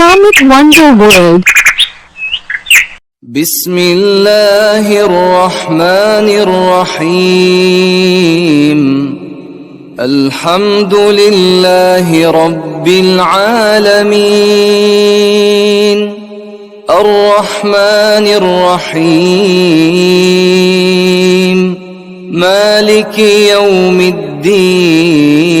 Islamic Wonder World. بسم الله الرحمن الرحيم الحمد لله رب العالمين الرحمن الرحيم مالك يوم الدين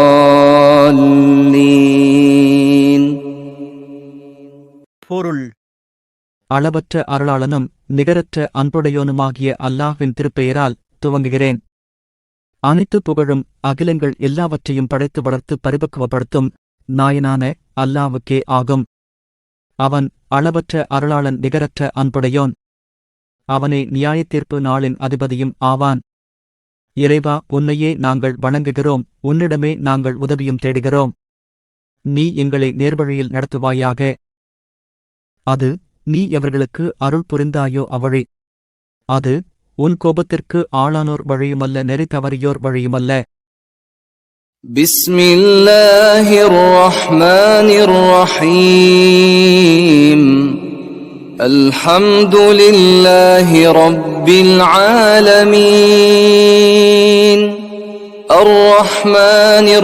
பொருள். அளவற்ற அருளாளனும் நிகரற்ற அன்புடையோனுமாகிய அல்லாஹ்வின் திருப்பெயரால் துவங்குகிறேன். அனைத்து புகழும் அகிலங்கள் எல்லாவற்றையும் படைத்து வளர்த்து பரிபக்குவப்படுத்தும் நாயனான அல்லாவுக்கே ஆகும். அவன் அளவற்ற அருளாளன் நிகரற்ற அன்புடையோன். அவனே நியாயத்தீர்ப்பு நாளின் அதிபதியும் ஆவான். இறைவா உன்னையே நாங்கள் வணங்குகிறோம் உன்னிடமே நாங்கள் உதவியும் தேடுகிறோம். நீ எங்களை நேர்வழியில் நடத்துவாயாக. அது நீ எவர்களுக்கு அருள் புரிந்தாயோ அவழி அது உன் கோபத்திற்கு ஆளானோர் வழியுமல்ல நெறி தவறியோர் வழியுமல்ல. பிஸ்மில்லாஹிர் ரஹ்மானிர் ரஹீம் அல்ஹம்துலில்லாஹி ரப்பில் ஆலமீன். அர் ரஹ்மானிர்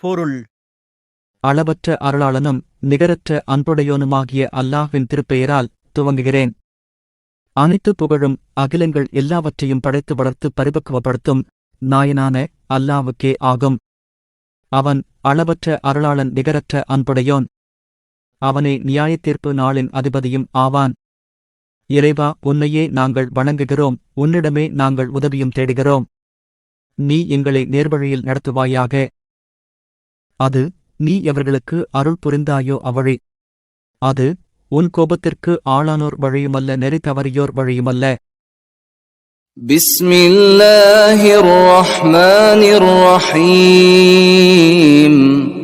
பொருள். அளவற்ற அருளாளனும் நிகரற்ற அன்புடையோனுமாகிய அல்லாஹ்வின் திருப்பெயரால் துவங்குகிறேன். அனைத்து புகழும் அகிலங்கள் எல்லாவற்றையும் படைத்து வளர்த்து பரிபக்குவப்படுத்தும் நாயனான அல்லாவுக்கே ஆகும். அவன் அளவற்ற அருளாளன் நிகரற்ற அன்புடையோன். அவனே நியாயத்தீர்ப்பு நாளின் அதிபதியும் ஆவான். இறைவா உன்னையே நாங்கள் வணங்குகிறோம். உன்னிடமே நாங்கள் உதவியும் தேடுகிறோம். நீ எங்களை நேர்வழியில் நடத்துவாயாக. அது நீ எவர்களுக்கு அருள் புரிந்தாயோ அவழி அது உன் கோபத்திற்கு ஆளானோர் வழியுமல்ல நெறி தவறியோர் வழியுமல்ல. பிஸ்மில்லாஹிர் ரஹ்மானிர் ரஹீம்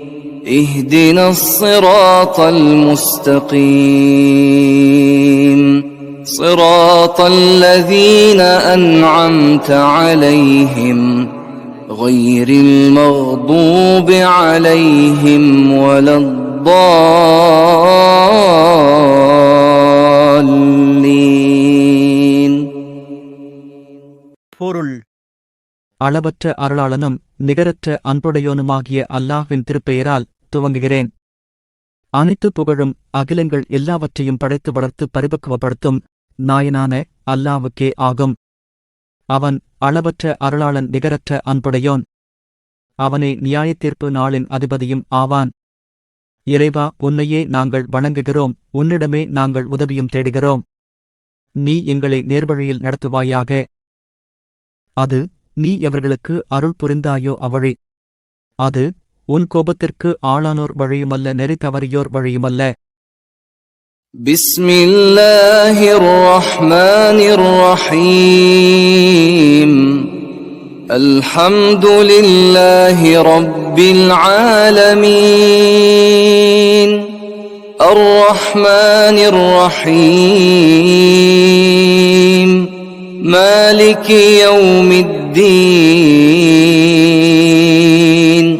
اهدنا الصراط المستقيم صراط الذين أنعمت عليهم غير المغضوب عليهم ولا الضالين பொருள் அளவற்ற அருளாளனும் நிகரற்ற அன்புடையோனுமாகிய அல்லாஹ்வின் திருப்பெயரால் துவங்குகிறேன். அனைத்து புகழும் அகிலங்கள் எல்லாவற்றையும் படைத்து வளர்த்து பரிபக்குவப்படுத்தும் நாயனான அல்லாவுக்கே ஆகும். அவன் அளவற்ற அருளாளன் நிகரற்ற அன்புடையோன். அவனே நியாயத்தீர்ப்பு நாளின் அதிபதியும் ஆவான். இறைவா உன்னையே நாங்கள் வணங்குகிறோம் உன்னிடமே நாங்கள் உதவியும் தேடுகிறோம். நீ எங்களை நேர்வழியில் நடத்துவாயாக. அது நீ எவர்களுக்கு அருள் புரிந்தாயோ அவழி. அது உன் கோபத்திற்கு ஆளானோர் வழியுமல்ல நெறி தவறியோர் வழியுமல்ல بسم الله الرحمن الرحيم الحمد لله رب العالمين الرحمن الرحيم مالك يوم الدين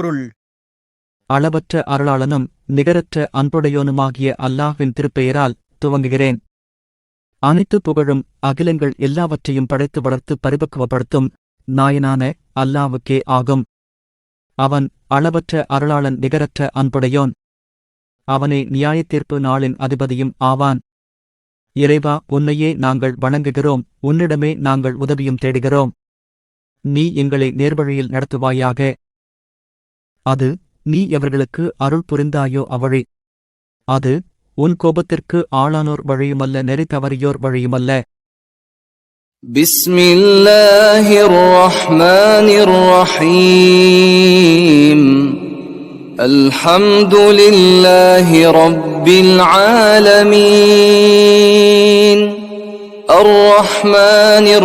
பொருள். அளவற்ற அருளாளனும் நிகரற்ற அன்புடையோனுமாகிய அல்லாஹ்வின் திருப்பெயரால் துவங்குகிறேன். அனைத்து புகழும் அகிலங்கள் எல்லாவற்றையும் படைத்து வளர்த்து பரிபக்குவப்படுத்தும் நாயனான அல்லாவுக்கே ஆகும். அவன் அளவற்ற அருளாளன் நிகரற்ற அன்புடையோன். அவனே நியாயத்தீர்ப்பு நாளின் அதிபதியும் ஆவான். இறைவா உன்னையே நாங்கள் வணங்குகிறோம் உன்னிடமே நாங்கள் உதவியும் தேடுகிறோம். நீ எங்களை நேர்வழியில் நடத்துவாயாக. அது நீ எவர்களுக்கு அருள் புரிந்தாயோ அவழி அது உன் கோபத்திற்கு ஆளானோர் வழியுமல்ல நெறி தவறியோர் வழியுமல்ல. பிஸ்மில்லாஹிர் ரஹ்மானிர் ரஹீம் அல்ஹம்துலில்லாஹி ரப்பில் ஆலமீன் அர் ரஹ்மானிர்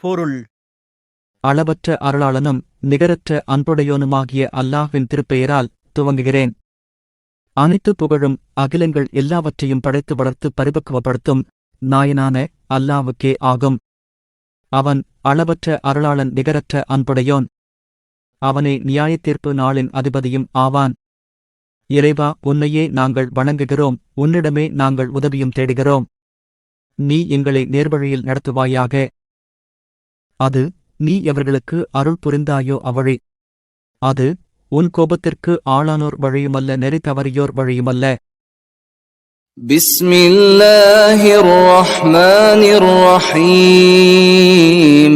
பொருள். அளவற்ற அருளாளனும் நிகரற்ற அன்புடையோனுமாகிய அல்லாஹ்வின் திருப்பெயரால் துவங்குகிறேன். அனைத்து புகழும் அகிலங்கள் எல்லாவற்றையும் படைத்து வளர்த்து பரிபக்குவப்படுத்தும் நாயனான அல்லாவுக்கே ஆகும். அவன் அளவற்ற அருளாளன் நிகரற்ற அன்புடையோன். அவனே நியாயத்தீர்ப்பு நாளின் அதிபதியும் ஆவான். இறைவா உன்னையே நாங்கள் வணங்குகிறோம் உன்னிடமே நாங்கள் உதவியும் தேடுகிறோம் நீ எங்களை நேர்வழியில் நடத்துவாயாக அது நீ எவர்களுக்கு அருள் புரிந்தாயோ அவ்வழி அது உன் கோபத்திற்கு ஆளானோர் வழியுமல்ல நெறி தவறியோர் வழியுமல்ல بسم الله الرحمن الرحيم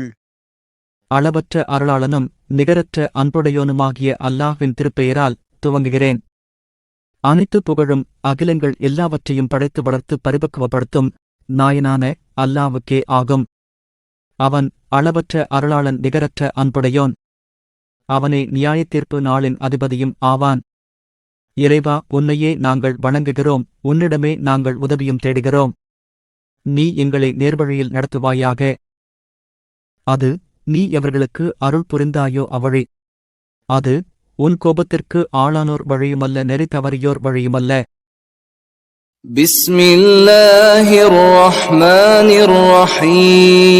அளவற்ற அருளாளனும் நிகரற்ற அன்புடையோனுமாகிய அல்லாஹ்வின் திருப்பெயரால் துவங்குகிறேன். அனைத்து புகழும் அகிலங்கள் எல்லாவற்றையும் படைத்து வளர்த்து பரிபக்குவப்படுத்தும் நாயனான அல்லாவுக்கே ஆகும். அவன் அளவற்ற அருளாளன் நிகரற்ற அன்புடையோன். அவனே நியாயத்தீர்ப்பு நாளின் அதிபதியும் ஆவான். இறைவா உன்னையே நாங்கள் வணங்குகிறோம் உன்னிடமே நாங்கள் உதவியும் தேடுகிறோம். நீ எங்களை நேர்வழியில் நடத்துவாயாக. அது நீ எவர்களுக்கு அருள் புரிந்தாயோ அவ்வழி அது உன் கோபத்திற்கு ஆளானோர் வழியுமல்ல நெறி தவறியோர் வழியுமல்ல بسم الله الرحمن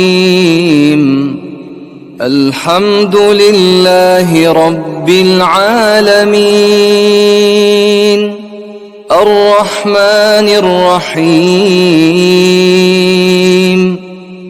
الرحيم الحمد لله رب العالمين الرحمن الرحيم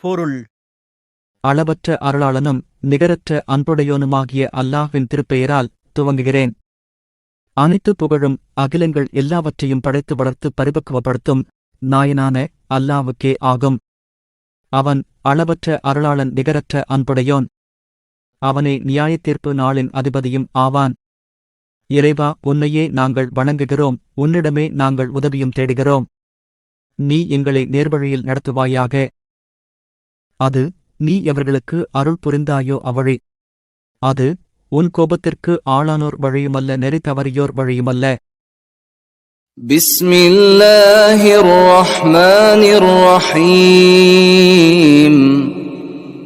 பொருள். அளவற்ற அருளாளனும் நிகரற்ற அன்புடையோனுமாகிய அல்லாஹ்வின் திருப்பெயரால் துவங்குகிறேன். அனைத்து புகழும் அகிலங்கள் எல்லாவற்றையும் படைத்து வளர்த்து பரிபக்குவப்படுத்தும் நாயனான அல்லாவுக்கே ஆகும். அவன் அளவற்ற அருளாளன் நிகரற்ற அன்புடையோன். அவனே நியாயத்தீர்ப்பு நாளின் அதிபதியும் ஆவான். இறைவா உன்னையே நாங்கள் வணங்குகிறோம் உன்னிடமே நாங்கள் உதவியும் தேடுகிறோம் நீ எங்களை நேர்வழியில் நடத்துவாயாக அது நீ எவர்களுக்கு அருள் புரிந்தாயோ அவ்வழி அது உன் கோபத்திற்கு ஆளானோர் வழியுமல்ல நெறி தவறியோர் வழியுமல்ல بسم الله الرحمن الرحيم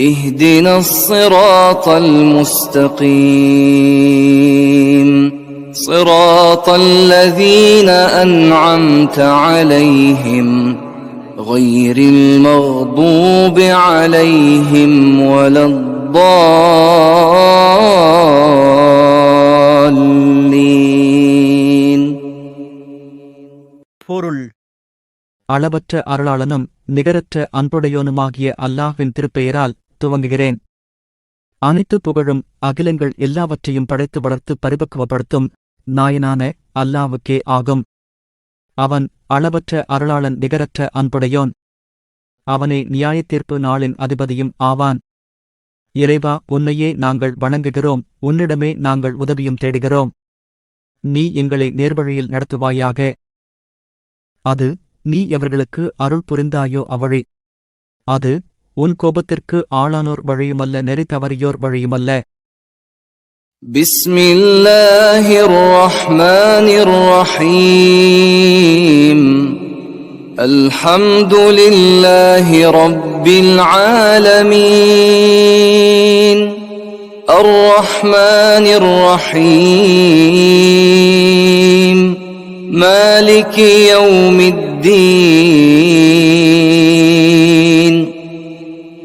اهدنا الصراط المستقيم صراط الذين أنعمت عليهم غير المغضوب عليهم ولا الضالين பொருள் அளவற்ற அருளாளனும் நிகரற்ற அன்புடையோனுமாகிய அல்லாஹ்வின் திருப்பெயரால் துவங்குகிறேன். அனைத்து புகழும் அகிலங்கள் எல்லாவற்றையும் படைத்து வளர்த்து பரிபக்குவப்படுத்தும் நாயனான அல்லாவுக்கே ஆகும். அவன் அளவற்ற அருளாளன் நிகரற்ற அன்புடையோன். அவனே நியாயத்தீர்ப்பு நாளின் அதிபதியும் ஆவான். இறைவா உன்னையே நாங்கள் வணங்குகிறோம் உன்னிடமே நாங்கள் உதவியும் தேடுகிறோம். நீ எங்களை நேர்வழியில் நடத்துவாயாக. அது நீ எவர்களுக்கு அருள் புரிந்தாயோ அவழி. அது உன் கோபத்திற்கு ஆளானோர் வழியுமல்ல நெறி தவறியோர் வழியுமல்ல بسم الله الرحمن الرحيم الحمد لله رب العالمين الرحمن الرحيم مالك يوم الدين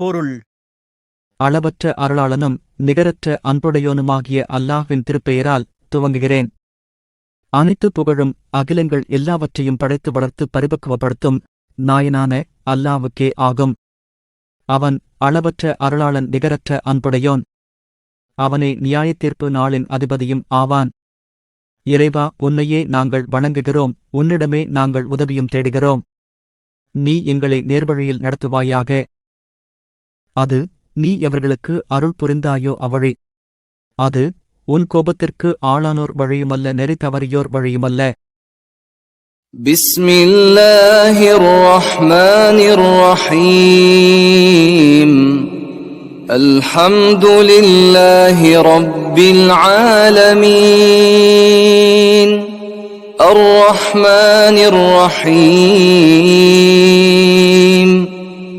பொருள். அளவற்ற அருளாளனும் நிகரற்ற அன்புடையோனுமாகிய அல்லாஹ்வின் திருப்பெயரால் துவங்குகிறேன். அனைத்து புகழும் அகிலங்கள் எல்லாவற்றையும் படைத்து வளர்த்து பரிபக்குவப்படுத்தும் நாயனான அல்லாவுக்கே ஆகும். அவன் அளவற்ற அருளாளன் நிகரற்ற அன்புடையோன். அவனே நியாயத்தீர்ப்பு நாளின் அதிபதியும் ஆவான். இறைவா உன்னையே நாங்கள் வணங்குகிறோம் உன்னிடமே நாங்கள் உதவியும் தேடுகிறோம். நீ எங்களை நேர்வழியில் நடத்துவாயாக. அது நீ எவர்களுக்கு அருள் புரிந்தாயோ அவ்வழி அது உன் கோபத்திற்கு ஆளானோர் வழியுமல்ல நெறி தவறியோர் வழியுமல்ல بسم الله الرحمن الرحيم الحمد لله رب العالمين الرحمن الرحيم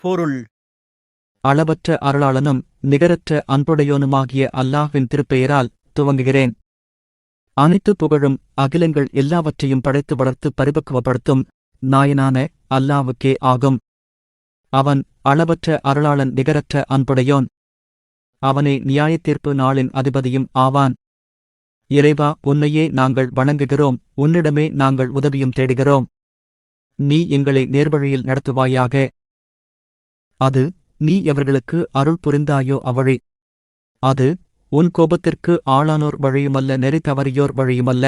பொருள். அளவற்ற அருளாளனும் நிகரற்ற அன்புடையோனுமாகிய அல்லாஹ்வின் திருப்பெயரால் துவங்குகிறேன். அனைத்து புகழும் அகிலங்கள் எல்லாவற்றையும் படைத்து வளர்த்து பரிபக்குவப்படுத்தும் நாயனான அல்லாவுக்கே ஆகும். அவன் அளவற்ற அருளாளன் நிகரற்ற அன்புடையோன். அவனே நியாயத்தீர்ப்பு நாளின் அதிபதியும் ஆவான். இறைவா உன்னையே நாங்கள் வணங்குகிறோம். உன்னிடமே நாங்கள் உதவியும் தேடுகிறோம். நீ எங்களை நேர்வழியில் நடத்துவாயாக. அது நீ எவர்களுக்கு அருள் புரிந்தாயோ அவழி அது உன் கோபத்திற்கு ஆளானோர் வழியுமல்ல நெறி தவறியோர் வழியுமல்ல.